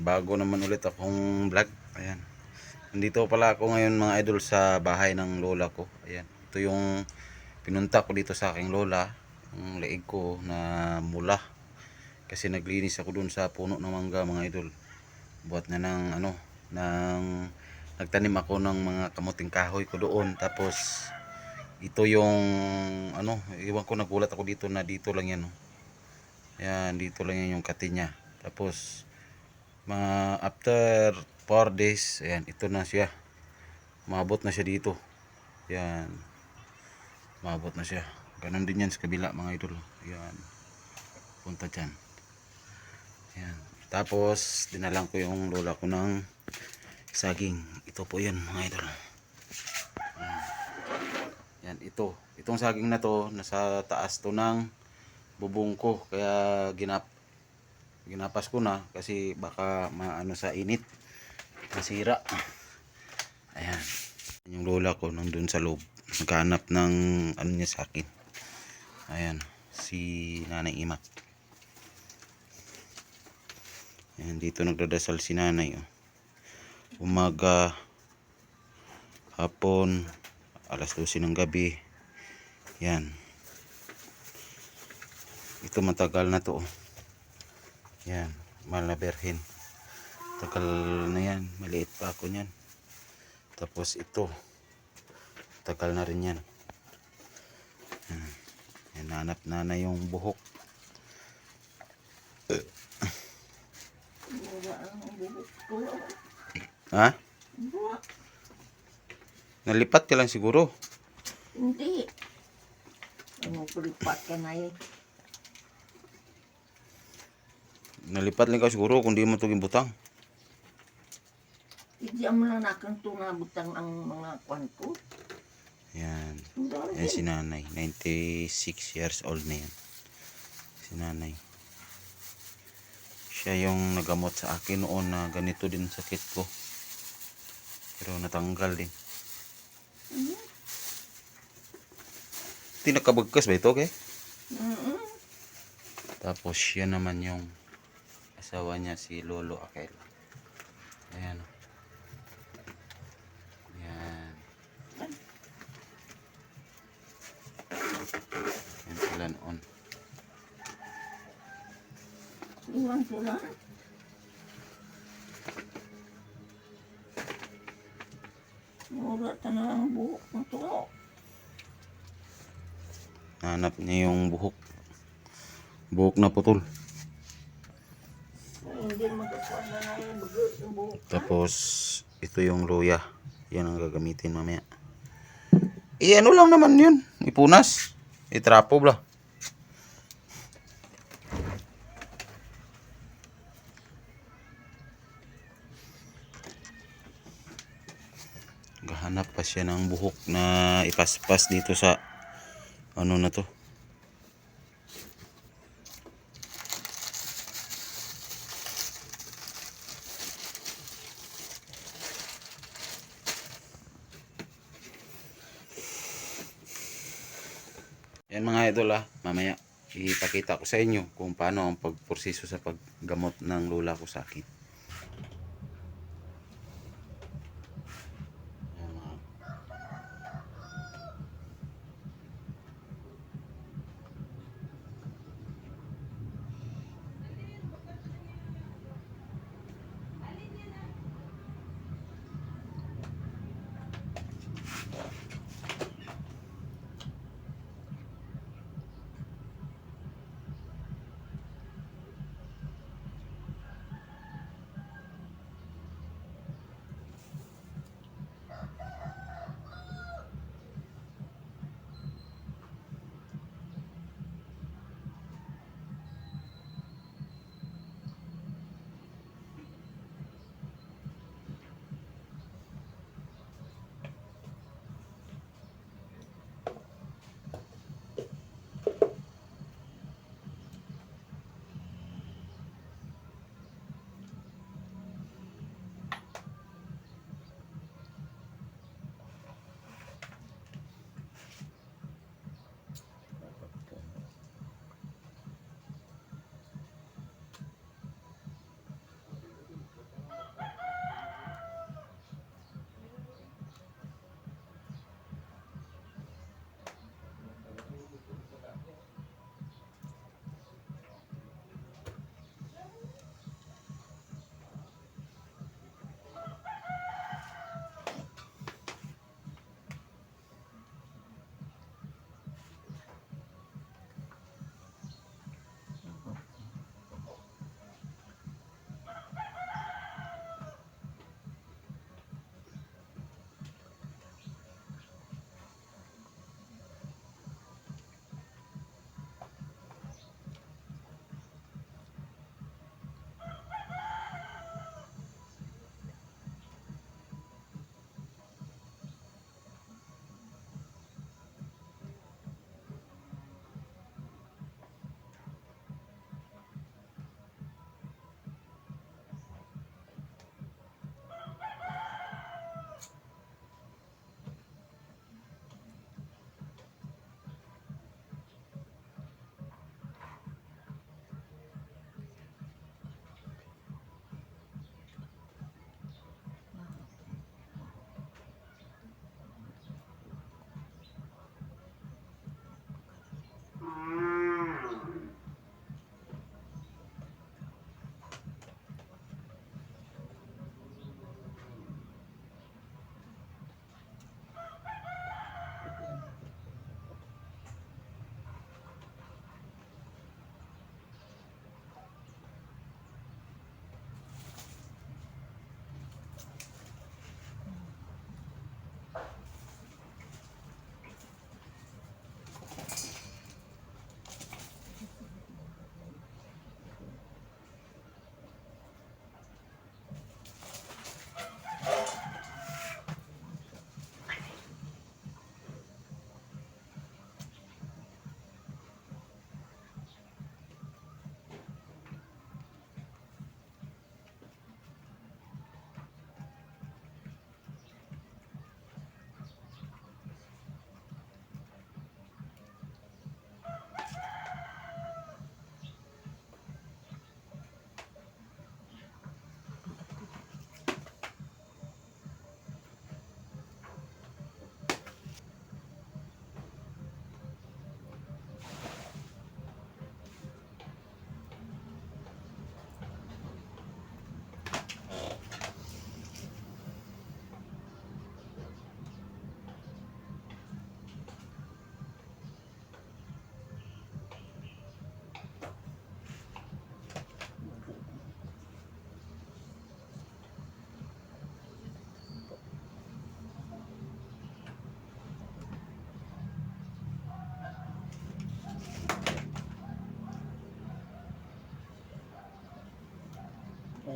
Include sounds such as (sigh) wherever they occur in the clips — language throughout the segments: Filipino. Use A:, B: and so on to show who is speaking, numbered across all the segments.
A: panibago naman ulit akong vlog. Ayan. Nandito pala ako ngayon mga idol sa bahay ng lola ko. Ayan. Ito yung pinunta ko dito sa aking lola. Yung leeg ko na mula. Kasi naglinis ako dun sa puno ng mangga mga idol. Buat na ng ano, ng nagtanim ako ng mga kamuting kahoy ko doon. Tapos ito yung ano, iwan ko nagulat ako dito na dito lang yan. Oh. Yan, dito lang yan yung kati niya. Tapos, mga after 4 days, ayan, ito na siya. Maabot na siya dito. Yan. Maabot na siya. Ganon din yan sa kabila, mga idol. Yan. Punta dyan. Yan. Tapos, dinalang ko yung lola ko ng saging. Ito po yan, mga idol. Yan. Yan, ito. Itong saging na to, nasa taas to ng bubong ko kaya ginap ginapas ko na kasi baka maano sa init masira. Ayan. Yung lola ko nandun sa loob naghanap ng ano niya sa akin. Ayan si nanay imak ayan dito nagdadasal si nanay oh. umaga hapon alas 12 ng gabi. Yan ito matagal na to oh. Yan mahal na berhin. Tagal na yan maliit pa ako nyan tapos ito tagal na rin yan. Yan, yan nanap na na yung buhok. Ha? Nalipat ka lang siguro.
B: Hindi. Ano, pulipat ka na eh.
A: Nalipat lang ka siguro kung di mo ito butang
B: Hindi mo lang nakanto na butang ang mga kwan ko.
A: yan. Yan si nanay. 96 years old na yan. Si nanay. Siya yung nagamot sa akin noon na ganito din sakit ko. Pero natanggal din. Tinakabagkas ba ito, okay?
B: Mm-mm.
A: Tapos siya naman yung asawa niya si Lolo Akel. Ayan. Ayan. Ayan sila noon.
B: Iwan sila. Mura na ang buhok ng tulo.
A: Hanap niya yung buhok. Buhok na putol.
B: Hindi magkakwan na na yung buhok yung buhok.
A: Tapos, ito yung luya. Yan ang gagamitin mamaya. Eh, ano lang naman yun? Ipunas. Itrapo bla. Gahanap pa siya ng buhok na ipaspas dito sa ano na to. Yan mga idol ah, mamaya ipakita ko sa inyo kung paano ang pagproseso sa paggamot ng lola ko sa akin.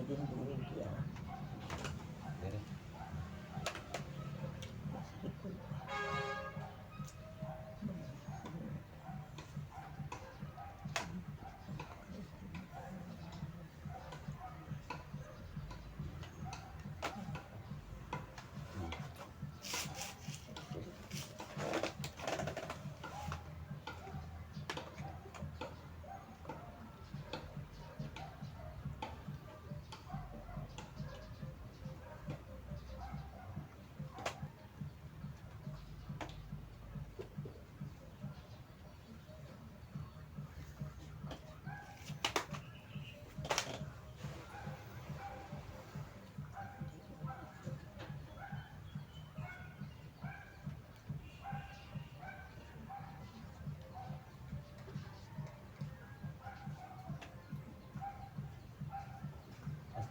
B: Din duwig yan.
A: Dire.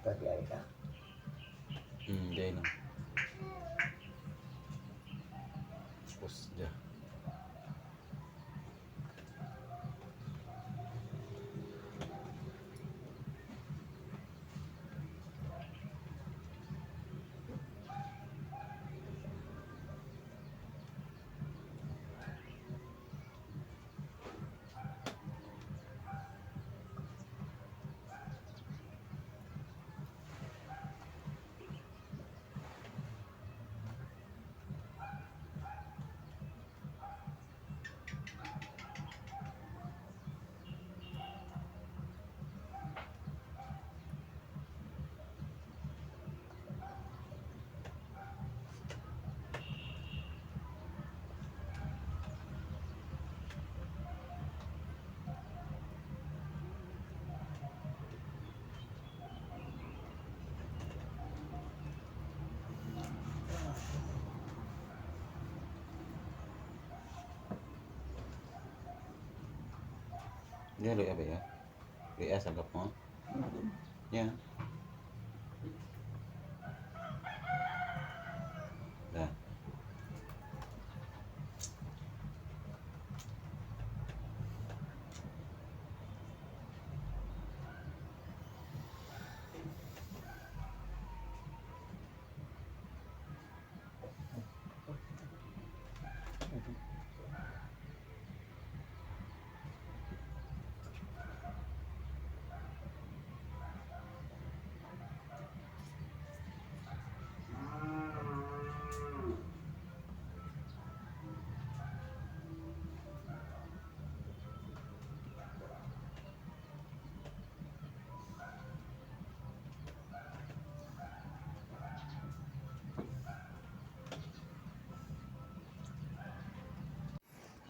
B: Hasta di ay ka.
A: Hmm, di na. Tapos dyan. Yan, luya ba yan? Luya, sagap mo? Yan.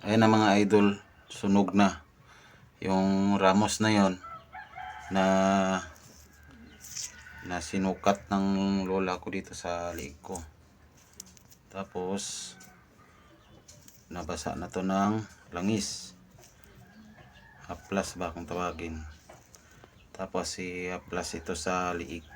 A: Ayun na mga idol, sunog na. Yung ramos na yon na na sinukat ng lola ko dito sa liig ko. Tapos nabasa na to ng langis. Haplas ba kung tawagin. Tapos si haplas ito sa liig.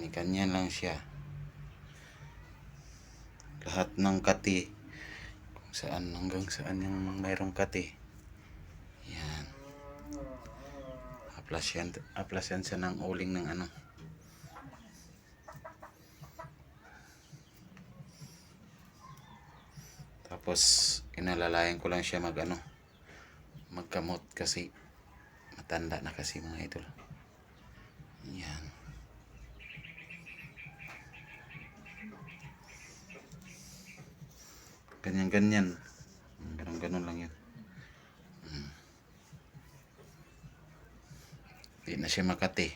A: Yan, ganyan lang siya. Lahat ng kati, kung saan hanggang saan yung mayroong kati. Yan. Aplas yan, aplas siya ng uling ng ano. Tapos, inalalayan ko lang siya mag ano, magkamot kasi matanda na kasi mga idol. Yan. Ganyan-ganyan. Ganon-ganon lang yan. Mm. Di na siya makati.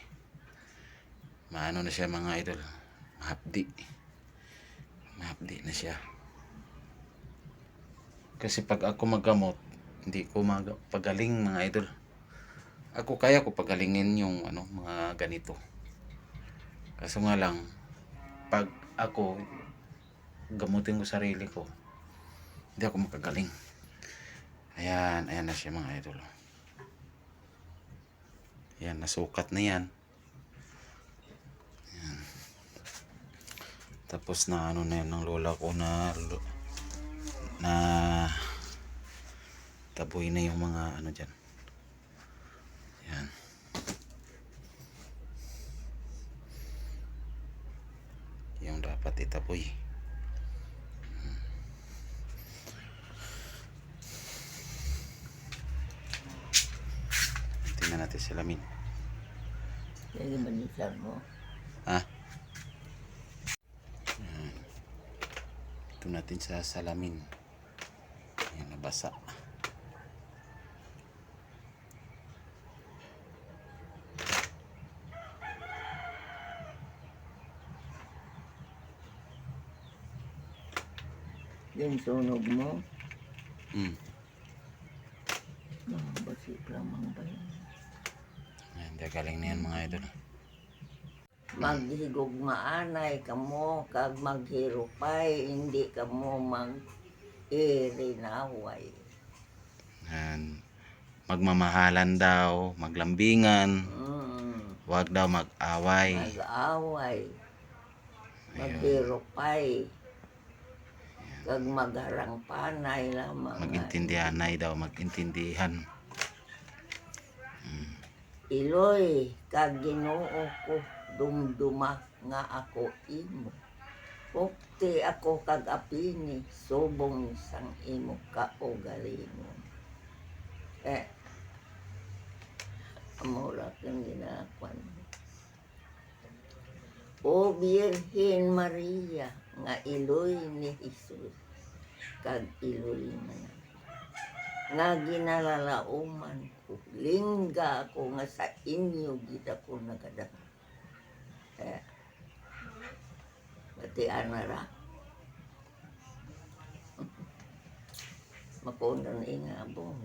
A: Maano na siya mga idol. Mahapdi. Mahapdi na siya. Kasi pag ako maggamot, hindi ko mag pagaling mga idol. Ako kaya ko pagalingin yung ano mga ganito. Kaso nga lang, pag ako gamutin ko sarili ko. Hindi ako makagaling. Ayan, ayan na siya mga idol. Ayan, nasukat na yan. Ayan. Tapos na ano na yan ng lola ko na na taboy na yung mga ano dyan. Ayan. Yung dapat itaboy. Tingnan natin salamin.
B: Lagi manisan mo.
A: Ha? Ayan. Ito natin sa salamin. Ayan, nabasa.
B: Yung sunog mo.
A: Hmm.
B: Mga basip lamang ba yun?
A: Ayan, di galing na yan mga idol.
B: Maghigugmaanay ka mo, kag maghirupay, hindi ka mo mag irinaway.
A: Ayan. Magmamahalan daw, maglambingan,
B: Mm,
A: wag daw mag-away.
B: mag-away, maghirupay, kag magharang panay lamang.
A: Magintindihanay daw, magintindihan.
B: Iloy, kag ginoo ko, dumduma nga ako imo. Ukti ako kag apini, subong sang imo ka o galingon. Eh, amura kang ginakwan. O Birhen Maria, nga iloy ni Jesus, kag iloy man nga ginalalauman ko. Lingga ako nga sa inyo gid ako nagadam. Eh, pati anara. (laughs) Makunan ingabong.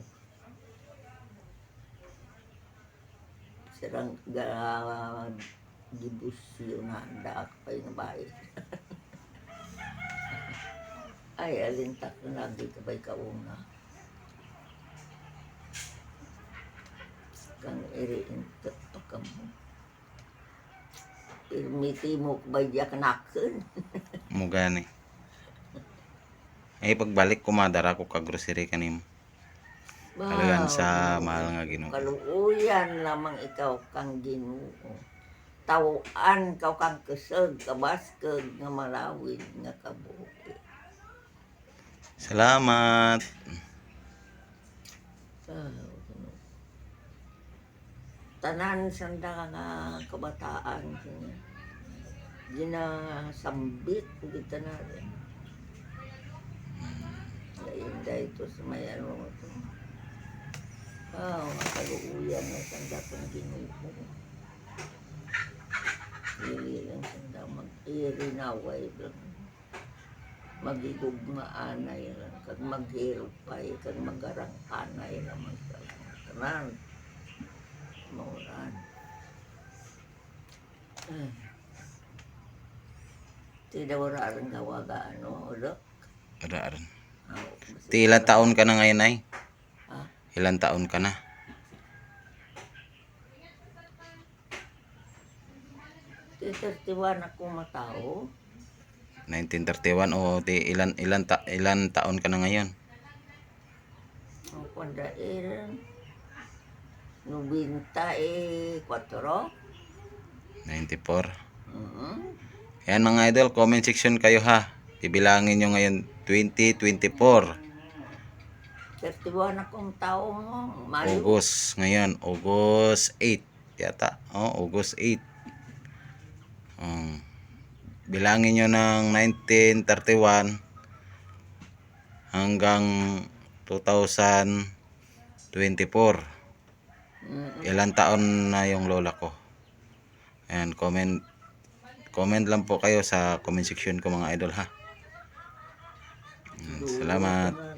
B: Sirang ga gibusyo na daak pa yung bahay. (laughs) Ay, alintak na lagi ka ba'y kang iriin to ka mo. Irmiti mo ba diya kanakon? (laughs)
A: Mugani. Ay pagbalik kumadara ko ka grocery kanim. Kalagan sa mahal nga Ginoo.
B: Kaluuyan lamang ikaw kang ginoo. Tawaan kaw kang kusog, kabaskog nga malawid nga kabuhi.
A: Salamat.
B: Ginoo. Tanan sanda nga kabataan. Ginasambit kita na rin. Lain dahil ito sa may ano ito. Ah, makaluuyan na sanda kong ginuho. Dili lang sanda mag-irinaway lang. Magigugmaanay lang. Kag maghirupay, kag magarang anay lang. Tanan maulan. Hmm. Tila wala rin gawagaan, no? Ulok?
A: Wala rin.
B: Ah, oh,
A: Ti ilan taon ka na ngayon, ay?
B: Ha?
A: Ilan taon ka na?
B: Ti 31 ako matao.
A: 1931 o di ilan ilan ta, ilan taon ka na ngayon?
B: Ang kunda ilan 94.
A: 94.
B: Mm-hmm.
A: Ayan mga idol, comment section kayo ha. Bibilangin nyo ngayon 2024.
B: 31 akong taong Mayo.
A: August ngayon, August 8 yata. Oh, August 8. Um, bilangin nyo ng 1931 hanggang 2024.
B: Mm,
A: Ilan taon na yung lola ko? Ayan, comment comment lang po kayo sa comment section ko mga idol ha. Ayan, Salamat.